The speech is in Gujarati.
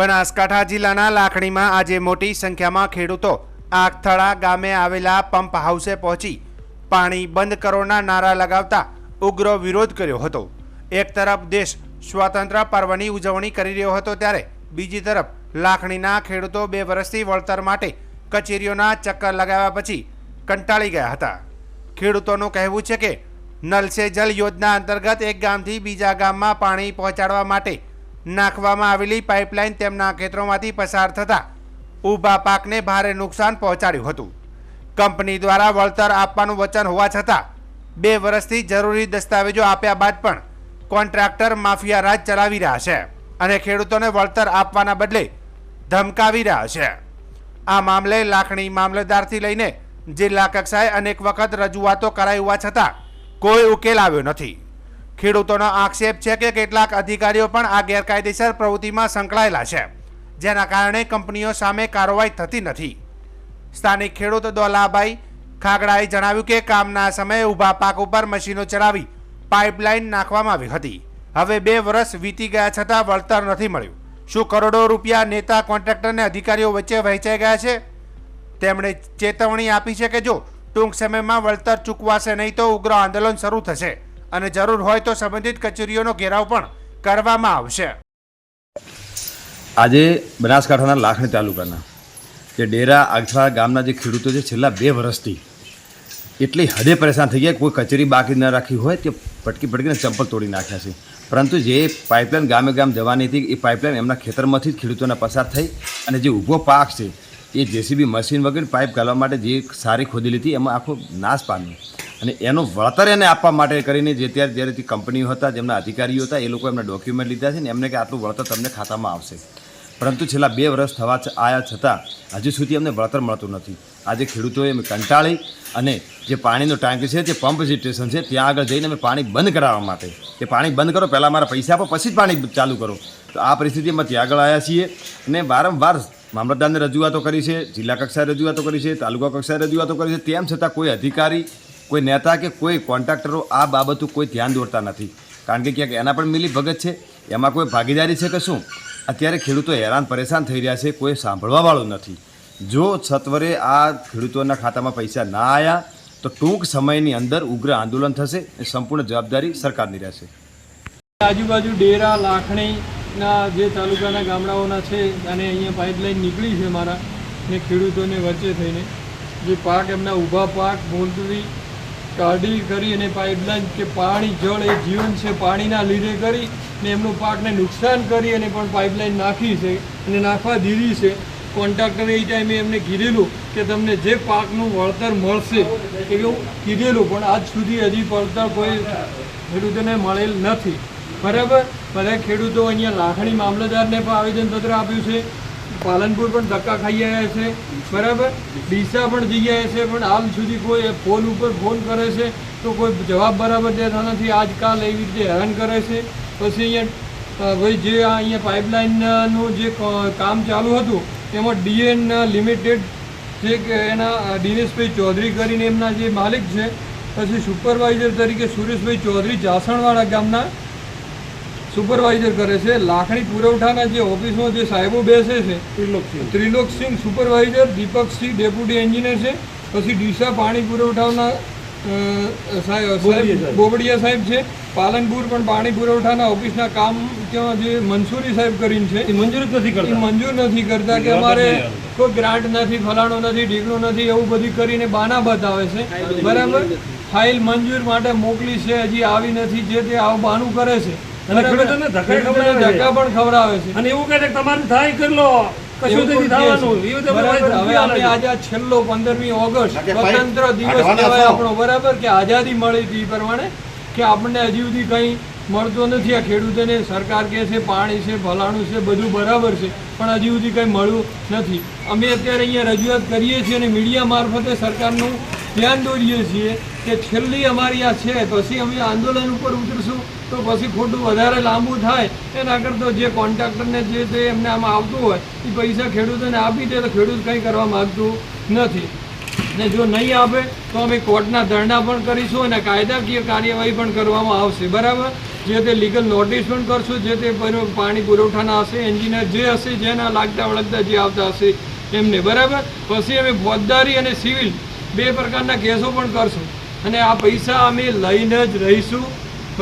બનાસકાંઠા જિલ્લાના લાખણીમાં આજે મોટી સંખ્યામાં ખેડૂતો આગથળા ગામે આવેલા પંપ હાઉસે પહોંચી પાણી બંધ કરોના નારા લગાવતા ઉગ્ર વિરોધ કર્યો હતો. એક તરફ દેશ સ્વાતંત્ર્ય પર્વની ઉજવણી કરી રહ્યો હતો ત્યારે બીજી તરફ લાખણીના ખેડૂતો બે વર્ષથી વળતર માટે કચેરીઓના ચક્કર લગાવ્યા પછી કંટાળી ગયા હતા. ખેડૂતોનું કહેવું છે કે નલ સે જલ યોજના અંતર્ગત એક ગામથી બીજા ગામમાં પાણી પહોંચાડવા માટે નાખવામાં આવેલી પાઇપલાઇન તેમના ખેતરોમાંથી પસાર થતા ઊભા પાકને ભારે નુકસાન પહોંચાડ્યું હતું. કંપની દ્વારા વળતર આપવાનું વચન હોવા છતાં બે વર્ષથી જરૂરી દસ્તાવેજો આપ્યા બાદ પણ કોન્ટ્રાક્ટર માફિયા રાજ ચલાવી રહ્યા છે અને ખેડૂતોને વળતર આપવાના બદલે ધમકાવી રહ્યા છે. આ મામલે લાખણી મામલતદારથી લઈને જિલ્લા કક્ષાએ અનેક વખત રજૂઆતો કરાઈ હોવા છતાં કોઈ ઉકેલ આવ્યો નથી. ખેડૂતોનો આક્ષેપ છે કે કેટલાક અધિકારીઓ પણ આ ગેરકાયદેસર પ્રવૃત્તિમાં સંકળાયેલા છે, જેના કારણે કંપનીઓ સામે કાર્યવાહી થતી નથી. સ્થાનિક ખેડૂત દોલાભાઈ ખાગડાએ જણાવ્યું કે કામના સમયે ઊભા પાક ઉપર મશીનો ચલાવી પાઇપલાઇન નાખવામાં આવી હતી. હવે બે વર્ષ વીતી ગયા છતાં વળતર નથી મળ્યું. શું કરોડો રૂપિયા નેતા કોન્ટ્રાક્ટરને અધિકારીઓ વચ્ચે વહેંચાઈ ગયા છે? તેમણે ચેતવણી આપી છે કે જો ટૂંક સમયમાં વળતર ચૂકવાશે નહીં તો ઉગ્ર આંદોલન શરૂ થશે. અને જરૂર હોય તો સંબંધિત કચેરીઓનો ઘેરાવ પણ કરવામાં આવશે. આજે બનાસકાંઠાના લાખણી તાલુકાના જે ડેરા આગથળા ગામના જે ખેડૂતો છે, છેલ્લા બે વર્ષથી એટલી હદે પરેશાન થઈ ગયા, કોઈ કચેરી બાકી ન રાખી હોય તે પટકી પટકીને ચંપલ તોડી નાખ્યા છે. પરંતુ જે પાઇપલાઇન ગામે ગામ જવાની હતી, એ પાઇપલાઇન એમના ખેતરમાંથી જ ખેડૂતોને પસાર થઈ અને જે ઊભો પાક છે, એ જેસીબી મશીન વગેરે પાઇપ ગાળવા માટે જે સારી ખોદી લીધી એમાં આખો નાશ પામ્યો. અને એનું વળતર એને આપવા માટે કરીને જે ત્યારે જ્યારે કંપનીઓ હતા, જેમના અધિકારીઓ હતા, એ લોકો એમના ડોક્યુમેન્ટ લીધા છે ને એમને કે આટલું વળતર તમને ખાતામાં આવશે. પરંતુ છેલ્લા બે વર્ષ થવા આયા છતાં હજુ સુધી અમને વળતર મળતું નથી. આજે ખેડૂતોએ અમે કંટાળી અને જે પાણીનો ટાંક છે, જે પંપ સ્ટેશન છે, ત્યાં આગળ જઈને અમે પાણી બંધ કરાવવા માટે. કે પાણી બંધ કરો, પહેલાં મારા પૈસા આપો, પછી જ પાણી ચાલુ કરો. તો આ પરિસ્થિતિમાં ત્યાં આગળ આવ્યા છીએ અને વારંવાર મામલતદારને રજૂઆતો કરી છે, જિલ્લા કક્ષાએ રજૂઆતો કરી છે, તાલુકા કક્ષાએ રજૂઆતો કરી છે. તેમ છતાં કોઈ અધિકારી કોઈ નેતા કે કોઈ કોન્ટ્રાક્ટરો આ બાબતો કોઈ ધ્યાન દોરતા નથી. કારણ કે ક્યાંક એના પણ મિલી ભગત છે, એમાં કોઈ ભાગીદારી છે કે શું? અત્યારે ખેડૂતો હેરાન પરેશાન થઈ રહ્યા છે, કોઈ સાંભળવાવાળું નથી. જો સત્વરે આ ખેડૂતોના ખાતામાં પૈસા ના આવ્યા તો ટૂંક સમયની અંદર ઉગ્ર આંદોલન થશે એ સંપૂર્ણ જવાબદારી સરકારની રહેશે. આજુબાજુ ડેરા, લાખણીના જે તાલુકાના ગામડાઓના છે, અને અહીંયા પાઇપલાઇન નીકળી છે મારા, ને ખેડૂતોને વચ્ચે થઈને. જે પાક એમના ઊભા પાક મોલતવી કાઢી કરી અને પાઇપલાઇન કે પાણી, જળ એ જીવન છે પાણીના લીધે કરી ને એમનું પાકને નુકસાન કરી અને પણ પાઇપલાઇન નાખી છે અને નાખવા દીધી છે. કોન્ટ્રાક્ટરે એ ટાઈમે એમને કીધેલું કે તમને જે પાકનું વળતર મળશે એવું કીધેલું, પણ આજ સુધી હજી વળતર કોઈ ખેડૂતોને મળેલ નથી. બરાબર? બધા ખેડૂતો અહીંયા લાખણી મામલતદારને પણ આવેદનપત્ર આપ્યું છે. પાલનપુર પણ ધક્કા ખાઈ આવ્યા છે. બરાબર? ડીસા પણ જઈ આવ્યા છે, પણ હાલ સુધી કોઈ ફોન ઉપર ફોન કરે છે, તો કોઈ જવાબ બરાબર દેતા નથી. આજકાલ એવી રીતે હેરાન કરે છે. પછી અહીંયા ભાઈ જે અહીંયા પાઇપલાઇનનું જે કામ ચાલુ હતું, એમાં ડીએન લિમિટેડ જે એના દિનેશભાઈ ચૌધરી કરીને એમના જે માલિક છે, પછી સુપરવાઇઝર તરીકે સુરેશભાઈ ચૌધરી જાસણવાડા ગામના સુપરવાઇઝર કરે છે. લાખણી પુરવઠાના જે ઓફિસમાં જે સાહેબો બેસે છે Trilok Singh Trilok Singh supervisor Deepak Singh deputy engineer છે પછી ડીસા પાણી પુરવઠાના સાહેબ બોબડિયા સાહેબ. છે. પાલનપુર પણ પાણી પુરવઠાના ઓફિસના કામ જે મંસૂરી સાહેબ કરીને છે. એ મંજૂર નથી કરતા. મંજૂર નથી કરતા કે અમારે કોઈ ગ્રાન્ટ નથી ફલાણો નથી ઢીકણો નથી એવું બધું કરીને બાના બતાવે છે. બરાબર? ફાઇલ મંજૂર માટે મોકલી છે હજી આવી નથી જે તે આવું બાનું કરે છે. અને ખેડૂતોને ધક્કા ખવડાવે ધક્કા પણ ખવડાવે છે. અને એવું કહે છે કે તમારે થાય કરી લો. કશું નથી થવાનું. એવું તો હવે આપણે આજે છેલ્લો પંદરમી ઓગસ્ટ. સ્વતંત્ર દિવસ કહેવાય આપણો. બરાબર? કે આઝાદી મળી હતી એ પ્રમાણે કે આપણને હજી સુધી કંઈ મળતો નથી આ ખેડૂતોને. સરકાર કહે છે પાણી છે ભલાણું છે બધું બરાબર છે. પણ હજી સુધી કંઈ મળ્યું નથી. અમે અત્યારે અહીંયા રજૂઆત કરીએ છીએ અને મીડિયા મારફતે સરકારનું ધ્યાન દોરીએ છીએ કે છેલ્લી અમારી આ છે પછી અમે આંદોલન ઉપર ઉતરશું, તો પછી ખોટું વધારે લાંબુ થાય. એના કરતાં જે કોન્ટ્રાક્ટરને જે તે એમને આમાં આવતું હોય, એ પૈસા ખેડૂતોને આપી દે, તો ખેડૂત કંઈ કરવા માગતું નથી. ને જો નહીં આપે, તો અમે કોર્ટના ધરણા પણ કરીશું અને કાયદાકીય કાર્યવાહી પણ કરવામાં આવશે, બરાબર? જે તે લીગલ નોટિસ પણ કરશું, જે તે પાણી પુરવઠાના હશે, એન્જિનિયર જે હશે, જેના લાગતા વળગતા જે આવતા હશે એમને, બરાબર? પછી અમે ફોજદારી અને સિવિલ બે પ્રકારના કેસો પણ કરશું. અને આ પૈસા અમે લઈને જ રહીશું.